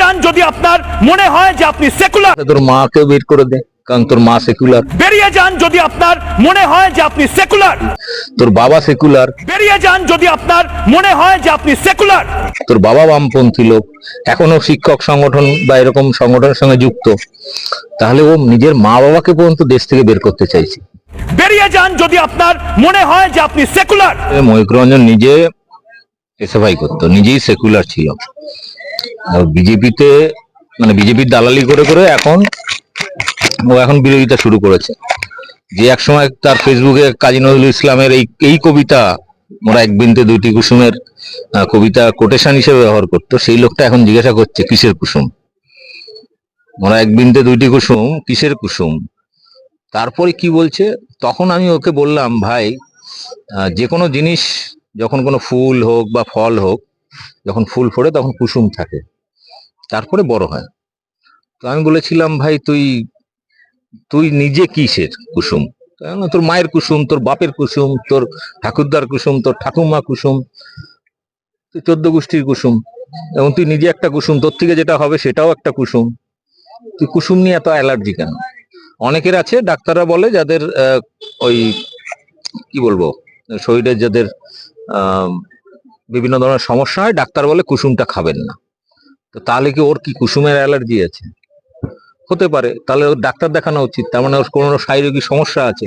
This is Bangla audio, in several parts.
যান যদি আপনার মনে হয় যে আপনি সেকুলার তোর মাকে বের করে দে কারণ তোর মা সেকুলার বেরিয়ে যান যদি আপনার মনে হয় যে আপনি সেকুলার তোর বাবা সেকুলার বেরিয়ে যান যদি আপনার মনে হয় যে আপনি সেকুলার তোর বাবা বামপন্থী লোক এখনও শিক্ষক সংগঠন বা এরকম সংগঠনের সঙ্গে যুক্ত। তাহলে ও নিজের মা বাবাকে পর্যন্ত দেশ থেকে বের করতে চাইছে। বেরিয়ে যান যদি আপনার মনে হয় যে আপনি সেকুলার এ ময়ূক রঞ্জন নিজে এসএফআই করতো নিজেই সেকুলার ছিল। বিজেপিতে মানে বিজেপির দালালি করে করে এখন ও এখন বিরোধিতা শুরু করেছে। যে একসময় তার ফেসবুকে কাজী নজরুল ইসলামের এই এই কবিতা, মোরা এক বিনতে দুইটি কুসুমের কবিতা কোটেশন হিসেবে ব্যবহার করতো, সেই লোকটা এখন জিজ্ঞাসা করছে, কিসের কুসুম? মোরা এক বিনতে দুইটি কুসুম, কিসের কুসুম? তারপরে কি বলছে? তখন আমি ওকে বললাম, ভাই যে কোনো জিনিস, যখন কোনো ফুল হোক বা ফল হোক যখন ফুল ফোড়ে তখন কুসুম থাকে। তারপরে বড় হয়। তো আমি বলেছিলাম, ভাই, তুই তুই নিজে কিসের কুসুম? তোর মায়ের কুসুম, তোর বাপের কুসুম, তোর ঠাকুরদার কুসুম, তোর ঠাকুমা কুসুম, তুই চোদ্দ গোষ্ঠীর কুসুম এবং তুই নিজে একটা কুসুম, তোর থেকে যেটা হবে সেটাও একটা কুসুম। তুই কুসুম নিয়ে এত অ্যালার্জি কেন? অনেকের আছে, ডাক্তাররা বলে, যাদের ওই, কি বলব, শরীরের যাদের বিভিন্ন ধরনের সমস্যা হয়, ডাক্তার বলে কুসুমটা খাবেন না। তো তাহলে কি ওর কি কুসুমের অ্যালার্জি আছে? হতে পারে, তাহলে ওর ডাক্তার দেখানো উচিত, তার মানে ওর কোনো শারীরিক সমস্যা আছে।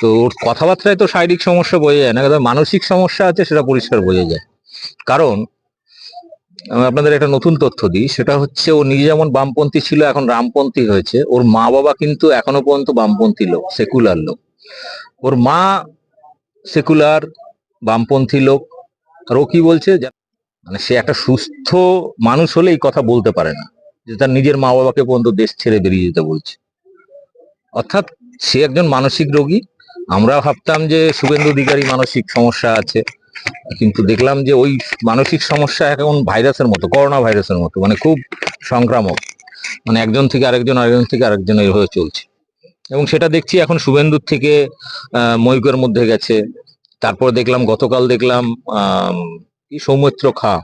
তো ওর কথাবার্তায় তো শারীরিক সমস্যা বোঝা যায় না মানসিক সমস্যা আছে সেটা পরিষ্কার বোঝা যায়। কারণ, আমি আপনাদের একটা নতুন তথ্য দিই, সেটা হচ্ছে ও নিজে যেমন বামপন্থী ছিল, এখন রামপন্থী হয়েছে, ওর মা বাবা কিন্তু এখনও পর্যন্ত বামপন্থী লোক, সেকুলার লোক। ওর মা সেকুলার, বামপন্থী লোক আর ও কি বলছে মানে সে একটা সুস্থ মানুষ হলে এই কথা বলতে পারে না, যে তার নিজের মা বাবাকে পর্যন্ত দেশ ছেড়ে বেরিয়ে যেতে বলছে। অর্থাৎ সে একজন মানসিক রোগী। আমরা ভাবতাম যে শুভেন্দু অধিকারী মানসিক সমস্যা আছে, কিন্তু দেখলাম যে ওই মানসিক সমস্যা এখন ভাইরাসের মতো, করোনা ভাইরাসের মতো মানে খুব সংক্রামক। মানে একজন থেকে আরেকজন আরেকজন থেকে আরেকজন এইভাবে চলছে। এবং সেটা দেখছি এখন শুভেন্দুর থেকে ময়ূকের মধ্যে গেছে। তারপর দেখলাম, গতকাল দেখলাম সৌমিত্র খা,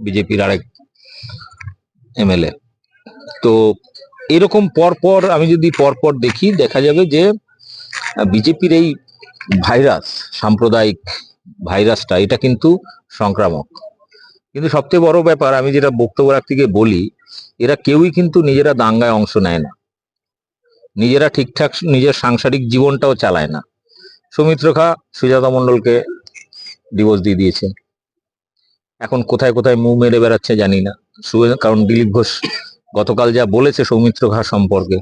বিজেপির আরেক এমএলএ। তো এরকম পর পর আমি যদি পর পর দেখি, দেখা যাবে যে, বিজেপির এই ভাইরাস, সাম্প্রদায়িক ভাইরাসটা, এটা কিন্তু সংক্রামক। কিন্তু সবচেয়ে বড় ব্যাপার, আমি যেটা বক্তব্য রাখতে গিয়ে বলি, এরা কেউই কিন্তু নিজেরা দাঙ্গায় অংশ নেয় না। নিজেরা ঠিকঠাক, নিজের সাংসারিক জীবনটাও চালায় না। সৌমিত্র খা, সুজাতা মণ্ডলকে ডিভোর্স দিয়ে দিয়েছে। এখন কোথায় কোথায় মুখ মেরে বেড়াচ্ছে জানি না। কারণ দিলীপ ঘোষ গতকাল যা বলেছে সৌমিত্র খা সম্পর্কে,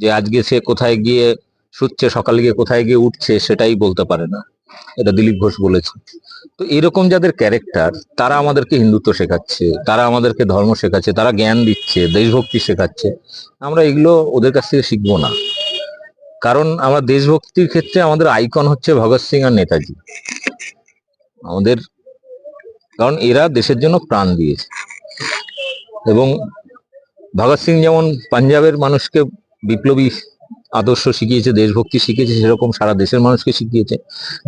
যে আজকে সে কোথায় গিয়ে শুচ্ছে, সকালে গিয়ে কোথায় গিয়ে উঠছে, সেটাই বলতে পারে না। এটা দিলীপ ঘোষ বলেছে। তো এরকম যাদের ক্যারেক্টার তারা আমাদেরকে হিন্দুত্ব শেখাচ্ছে, তারা আমাদেরকে ধর্ম শেখাচ্ছে, তারা জ্ঞান দিচ্ছে, দেশভক্তি শেখাচ্ছে। আমরা এগুলো ওদের কাছ থেকে শিখব না। কারণ আমরা দেশভক্তির ক্ষেত্রে আমাদের আইকন হচ্ছে ভগৎ সিং আর নেতাজি। আমাদের, কারণ এরা দেশের জন্য প্রাণ দিয়েছে। এবং ভগৎ সিং যেমন পাঞ্জাবের মানুষকে বিপ্লবী আদর্শ শিখিয়েছে, দেশভক্তি শিখিয়েছে, সেরকম সারা দেশের মানুষকে শিখিয়েছে।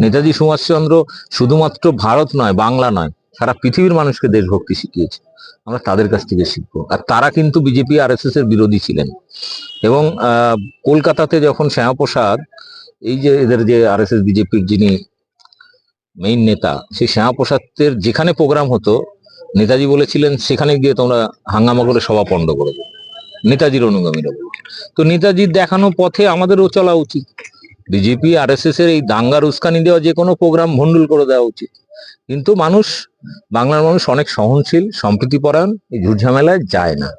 নেতাজি সুভাষচন্দ্র শুধুমাত্র ভারত নয়, বাংলা নয় সারা পৃথিবীর মানুষকে দেশভক্তি শিখিয়েছে। আমরা তাদের কাছ থেকে শিখব। আর তারা কিন্তু বিজেপি আর এর বিরোধী ছিলেন। এবং কলকাতাতে যখন শ্যামাপ্রসাদ, এই যে এদের যে আর এস এস বিজেপির যিনি মেইন নেতা, সেই শ্যামাপ্রসাদের যেখানে প্রোগ্রাম হতো, নেতাজি বলেছিলেন, সেখানে গিয়ে তোমরা হাঙ্গামা করে সভা পণ্ড করে নেতাজির অনুগামীরা। তো নেতাজির দেখানো পথে আমাদেরও চলা উচিত। বিজেপি আর এস এর এই দাঙ্গার উস্কানি দেওয়া যে কোনো প্রোগ্রাম ভন্ডুল করে দেওয়া উচিত। কিন্তু মানুষ বাংলার মানুষ অনেক সহনশীল সম্প্রীতিপরায়ণ এই ঝুটঝামেলায় যায় না।